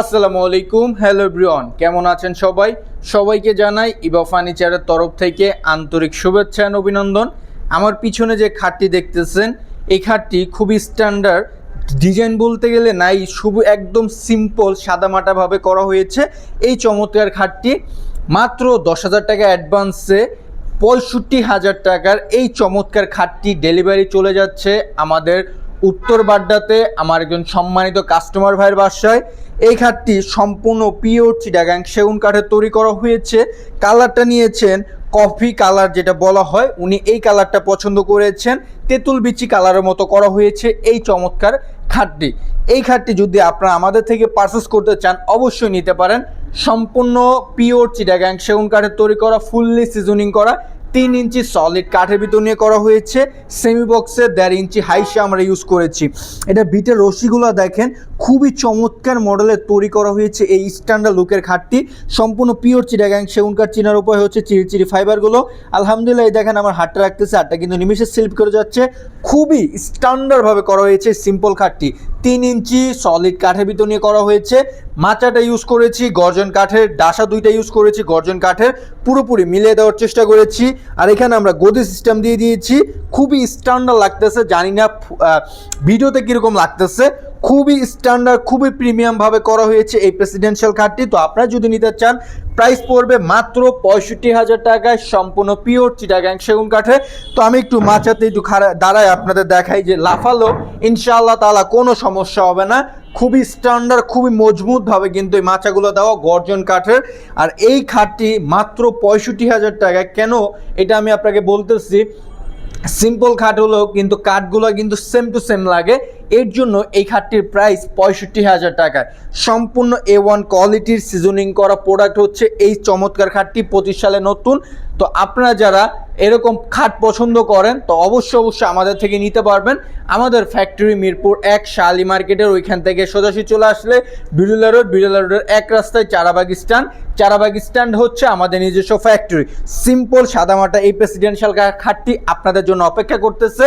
আসসালামু আলাইকুম, hello everyone, কেমন আছেন সবাই? সবাইকে জানাই ইবা ফার্নিচারের তরফ থেকে আন্তরিক শুভেচ্ছা এবং অভিনন্দন। আমার পিছনে যে খাটটি দেখতেছেন, এই খাটটি খুবই স্ট্যান্ডার্ড ডিজাইন বলতে গেলে নাই শুভ একদম সিম্পল সাদামাটাভাবে করা হয়েছে। এই চমৎকার খাটটি মাত্র দশ হাজার টাকা অ্যাডভান্সে পঁয়ষট্টি হাজার টাকার এই চমৎকার খাটটি ডেলিভারি চলে যাচ্ছে আমাদের উত্তর বাড্ডাতে আমার একজন সম্মানিত কাস্টমার ভাইয়ের বাসায়। এই খাটটি সম্পূর্ণ পিওর চিটাগাং সেগুন কাঠের তৈরি করা হয়েছে। কালারটা নিয়েছেন কফি কালার যেটা বলা হয়, উনি এই কালারটা পছন্দ করেছেন। তেঁতুল বিচি কালারের মতো করা হয়েছে এই চমৎকার খাটটি। এই খাটটি যদি আপনারা আমাদের থেকে পারচেস করতে চান, অবশ্যই নিতে পারেন। সম্পূর্ণ পিওর চিটাগাং সেগুন কাঠের তৈরি করা ফুললি সিজনিং করা। তিন ইঞ্চি সলিড কাঠের ভিতর নিয়ে করা হয়েছে। সেমি বক্সে দেড় ইঞ্চি হাইসে আমরা ইউজ করেছি। এটা বিটের রশিগুলো দেখেন, খুবই চমৎকার মডেলের তৈরি করা হয়েছে এই স্ট্যান্ডার্ড লুকের খাটটি। সম্পূর্ণ পিওর চিটাগাং সেগুন কাঠ চিনার উপায় হচ্ছে চিরি চিরি ফাইবারগুলো আলহামদুলিল্লাহ, এই দেখেন আমার হাটটা রাখতেছে হাটটা কিন্তু নিমিষে স্লিপ করে যাচ্ছে। খুবই স্ট্যান্ডার্ডভাবে করা হয়েছে সিম্পল খাটটি। তিন ইঞ্চি সলিড কাঠের ভিতর নিয়ে করা হয়েছে। মাচাটা ইউজ করেছি, গর্জন কাঠের, ডাসা দুইটা ইউজ করেছি, গর্জন কাঠের, পুরোপুরি মিলিয়ে দেওয়ার চেষ্টা করেছি। আর এখানে আমরা গদি সিস্টেম দিয়ে দিয়েছি। খুবই স্ট্যান্ডার্ড লাগতেছে, জানি না ভিডিওতে কীরকম লাগতেছে। খুবই স্ট্যান্ডার্ড খুবই প্রিমিয়ামভাবে করা হয়েছে এই প্রেসিডেন্সিয়াল কার্ডটি তো আপনারা যদি নিতে চান প্রাইস পড়বে মাত্র পঁয়ষট্টি হাজার টাকায়, সম্পূর্ণ পিওর চিটাগ্যাং সেগুন কাঠে। তো আমি একটু মাচাতে একটু খাড়া দাঁড়ায় আপনাদের দেখাই যে লাফালো, ইনশাআল্লাহ তালা কোনো সমস্যা হবে না। খুবই স্ট্যান্ডার্ড খুবই মজবুতভাবে কিন্তু এই মাচাগুলো দেওয়া গর্জন কাঠের। আর এই খাটটি মাত্র পঁয়ষট্টি হাজার টাকায়। কেন? এটা আমি আপনাকে বলতেছি সিম্পল খাট হলেও কিন্তু কাঠগুলো কিন্তু সেম টু সেম লাগে। এর জন্য এই খাটটির প্রাইস পঁয়ষট্টি হাজার টাকায় সম্পূর্ণ এ ওয়ান কোয়ালিটির সিজনিং করা প্রোডাক্ট হচ্ছে এই চমৎকার খাটটি পঁচিশ সালে নতুন। তো আপনারা যারা এরকম খাট পছন্দ করেন, তো অবশ্যই অবশ্যই আমাদের থেকে নিতে পারবেন। আমাদের ফ্যাক্টরি মিরপুর এক শালি মার্কেটের ওইখান থেকে সোজাসুজি চলে আসলে বিড়ুলা রোড বিড়ুলা রোডের এক রাস্তায় চারাবাগ স্ট্যান্ড চারাবাগ স্ট্যান্ড হচ্ছে আমাদের নিজস্ব ফ্যাক্টরি সিম্পল সাদামাটা এই প্রেসিডেন্সিয়াল খাটটি আপনাদের জন্য অপেক্ষা করতেছে।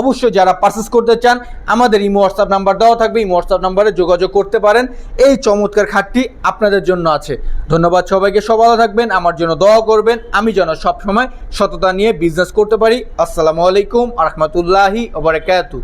অবশ্যই যারা পারচেস করতে চান, আমাদের ইমো হোয়াটসঅ্যাপ নাম্বার দেওয়া থাকবে ইমো হোয়াটসঅ্যাপ নাম্বারে যোগাযোগ করতে পারেন। এই চমৎকার খাটটি আপনাদের জন্য আছে। ধন্যবাদ সবাইকে সব ভালো থাকবেন, আমার জন্য দোয়া করবেন। আমি যেন সবসময় সততা নিয়ে বিজনেস করতে পারি। আসসালামু আলাইকুম আ রহমতুল্লাহি ওবরাকাতু